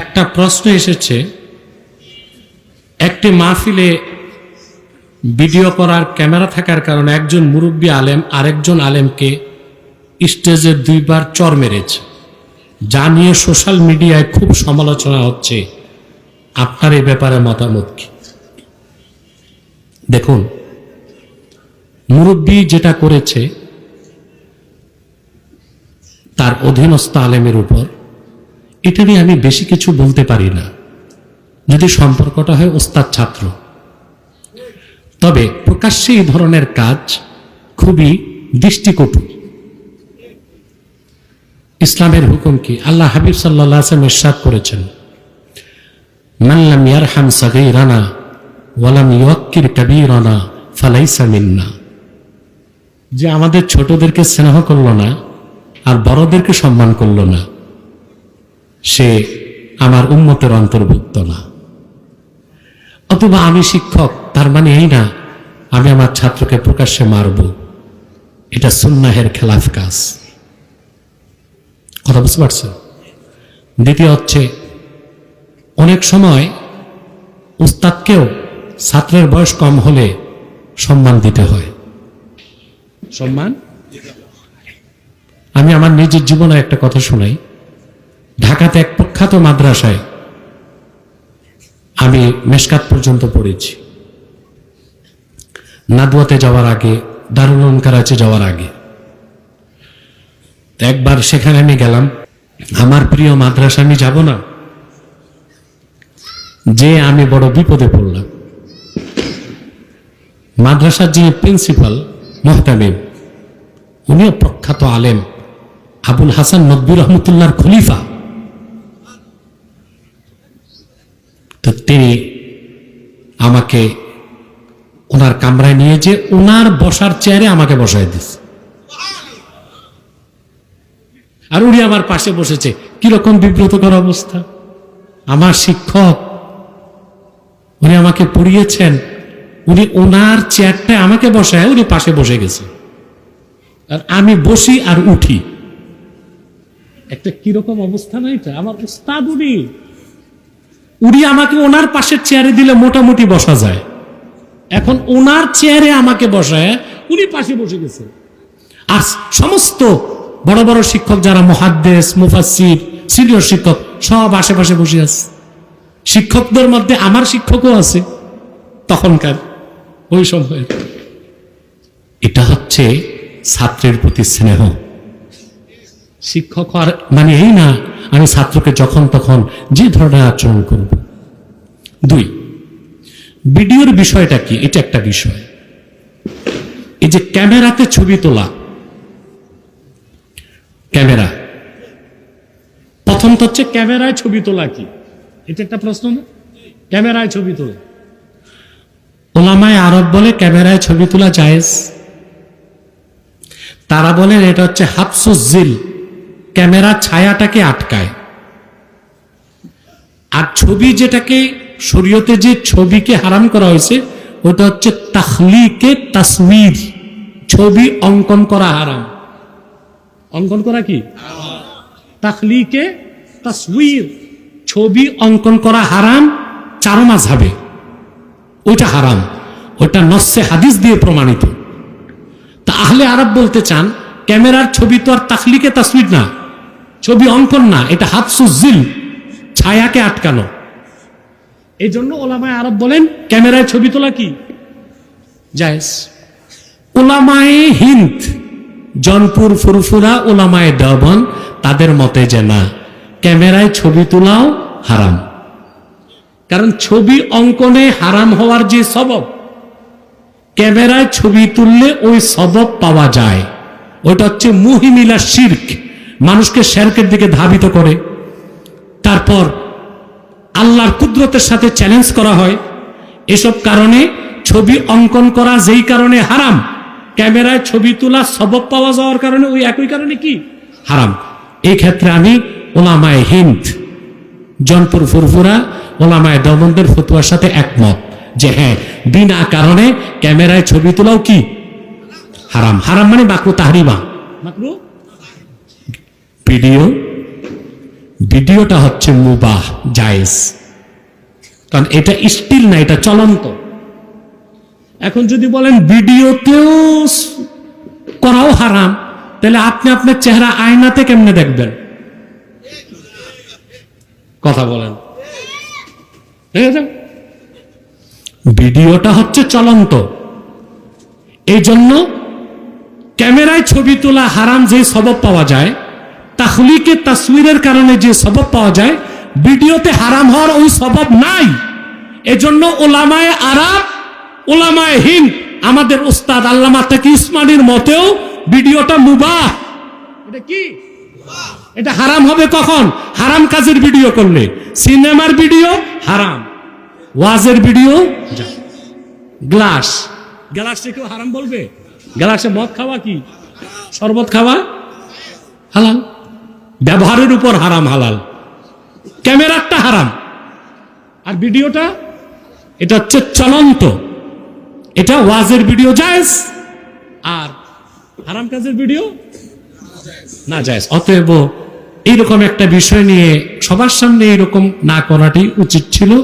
একটা প্রশ্ন এসেছে, একটি মাহফিলে ভিডিও করার ক্যামেরা থাকার কারণে একজন মুরব্বী আলেম আরেকজন আলেমকে স্টেজে দুইবার চর মেরেছে। যা নিয়ে সোশ্যাল মিডিয়ায় খুব সমালোচনা হচ্ছে। আপনার এই ব্যাপারে মতামত কি? দেখুন, মুরব্বী যেটা করেছে, তার অধীনস্থ আলেমের উপর এটা নিয়ে আমি বেশি কিছু বলতে পারি না। যদি সম্পর্কটা হয় ওস্তাদ ছাত্র। তবে প্রকাশ্যে এই ধরনের কাজ খুবই দৃষ্টিকটু। ইসলামের হুকুম কি? আল্লাহ হাবিব সাল্লাহ আসলাম ইরশাদ করেছেন। মাল্লাম ইয়ারহাম সাগীরানা ওয়ালাম ইউক্কির কাবীরানা ফালাইসা মিন্না। যে আমাদের ছোটদেরকে স্নেহ করল না আর বড়দেরকে সম্মান করল না। সে আমার উন্মতের অন্তর্ভুক্ত না। অথবা আমি শিক্ষক, তার মানে এই না, আমি আমার ছাত্রকে প্রকাশ্যে মারব। এটা সুন্নাহের খেলাফ কাজ। কথা বুঝতে পারছেন? দ্বিতীয় হচ্ছে, অনেক সময় উস্তাদকেও ছাত্রের বয়স কম হলে সম্মান দিতে হয়। সম্মান? আমি আমার নিজের জীবনে একটা কথা শোনাই। ঢাকাতে এক প্রখ্যাত মাদ্রাসায় আমি মেশকাত পর্যন্ত পড়েছি। নাদুয়াতে যাওয়ার আগে, দারুল কারাচে যাওয়ার আগে। একবার সেখানে আমি গেলাম, আমার প্রিয় মাদ্রাসা, আমি যাব না? যে আমি বড় বিপদে পড়লাম। মাদ্রাসার যিনি প্রিন্সিপাল, মোহতামিম, উনিও প্রখ্যাত আলেম, আবুল হাসান নব্বী রহমতুল্লাহর খলিফা। তো তিনি আমাকে ওনার কামরায় নিয়ে যে ওনার বসার চেয়ারে আমাকে বসায় দিস। আর উনি আমার পাশে বসেছে। কীরকম বিব্রতকর অবস্থা। আমার শিক্ষক, উনি আমাকে পড়িয়েছেন। উনি ওনার চেয়ারটায় আমাকে বসায়, উনি পাশে বসে গেছে। আর আমি বসি আর উঠি। একটা কীরকম অবস্থা না এটা? আমার উস্তাদ উনি। উনি আমাকে ওনার পাশের চেয়ারে দিলে মোটামুটি বসা যায়। এখন ওনার চেয়ারে আমাকে বসায়, উনি পাশে বসে গেছে। আর সমস্ত বড় বড় শিক্ষক যারা মহাদ্দেশ মুফাসির সিনিয়র শিক্ষক, সব আশেপাশে বসে আছে। শিক্ষকদের মধ্যে আমার শিক্ষকও আছে, তখনকার ওই সময়ের। এটা হচ্ছে ছাত্রের প্রতি স্নেহ। শিক্ষক হওয়ার মানে এই না আমি ছাত্রকে যখন তখন যে ধরনের আচরণ করব। দুই, ভিডিওর বিষয়টা কি? এটা একটা বিষয়। এই যে ক্যামেরাতে ছবি তোলা। ক্যামেরা। প্রথম তো হচ্ছে ক্যামেরায় ছবি তোলা কি? এটা একটা প্রশ্ন না? ক্যামেরায় ছবি তোলা। ওলামায় আরব বলে ক্যামেরায় ছবি তোলা জায়েজ। তারা বলেন এটা হচ্ছে হাফসুজিল ক্যামেরা ছায়াটাকে আটকায়। আর ছবি যেটাকে, শরীয়তে যে ছবিকে হারাম করা হয়েছে, ওটা হচ্ছে তাহলিকে তাসমির। ছবি অঙ্কন করা হারাম। অঙ্কন করা কি? তাহলিকে তাসমির। ছবি অঙ্কন করা হারাম চারো মাঝাবে ওইটা হারাম। ওইটা নস্যে হাদিস দিয়ে প্রমাণিত। তা আহলে আরব বলতে চান, ক্যামেরার ছবি তো আর তাখলিকে তাসমির না। ছবি অঙ্কন না, এটা হাফসুজিল ছায়াকে আটকানো। এই জন্য ওলামায় আরব বলেন, ক্যামেরায় ছবি তোলা কি? জায়েজ। ওলামায়ে হিন্দ, জনপুর ফুরফুরা ওলামায়ে দেওবন তাদের মতে যে না, ক্যামেরায় ছবি তোলাও হারাম। কারণ ছবি অঙ্কনে হারাম হওয়ার যে সবব, ক্যামেরায় ছবি তুললে ওই সবব পাওয়া যায়। ওইটা হচ্ছে মুহিমিলা শির্ক। মানুষকে শেরকের দিকে ধাবিত করে। তারপর আল্লাহর কুদরতের সাথে চ্যালেঞ্জ করা হয়। এসব কারণে ছবি অঙ্কন করা যেই কারণে হারাম। ক্যামেরায় ছবি তোলা সবব পাওয়া যাওয়ার কারণে ওই একই কারণে কি? হারাম। এই ক্ষেত্রে আমি ওলামায় হিন্দ, জনপুর ফুরফুরা, ওলামায় দমনদের ফতুয়ার সাথে একমত যে হ্যাঁ বিনা কারণে ক্যামেরায় ছবি তোলাও কি? হারাম। হারাম মানে মাকরু তাহারিমা। মাকরু? ভিডিও। ভিডিওটা হচ্ছে মুবাহ, জায়েজ। কারণ এটা স্টিল না, এটা চলন্ত। এখন যদি বলেন ভিডিওতেও করাও হারাম, তাহলে আপনি আপনার চেহারা আয়নাতে কেমনে দেখবেন? কথা বলেন। ঠিক আছে ভিডিওটা হচ্ছে চলন্ত। এই জন্য ক্যামেরায় ছবি তোলা হারাম, যে সবব পাওয়া যায় তাহলিকে তাসবিরের কারণে যে সবব পাওয়া যায়, ভিডিওতে হারাম হওয়ার ওই সবব নাই। এজন্য ওলামায় আরাম ওলামায় হিন্দ, আমাদের ওস্তাদ আল্লামা তাকি ইসমানির মতেও ভিডিওটা মুবাহ। এটা কি? এটা হারাম হবে কখন? হারাম কাজের ভিডিও করলে। সিনেমার ভিডিও হারাম। ওয়াজের ভিডিও গ্লাস। গ্লাসে কেউ হারাম বলবে? গ্লাসে মদ খাওয়া কি? শরবত খাওয়া? ব্যবহারের উপর হারাম হালাল। ক্যামেরাটা হারাম। আর ভিডিওটা, এটা হচ্ছে চলন্ত। এটা ওয়াজের ভিডিও জায়েজ। আর হারাম কাজের ভিডিও না জায়েজ। অতএব এইরকম একটা বিষয় নিয়ে সবার সামনে এরকম না করাটি উচিত ছিল।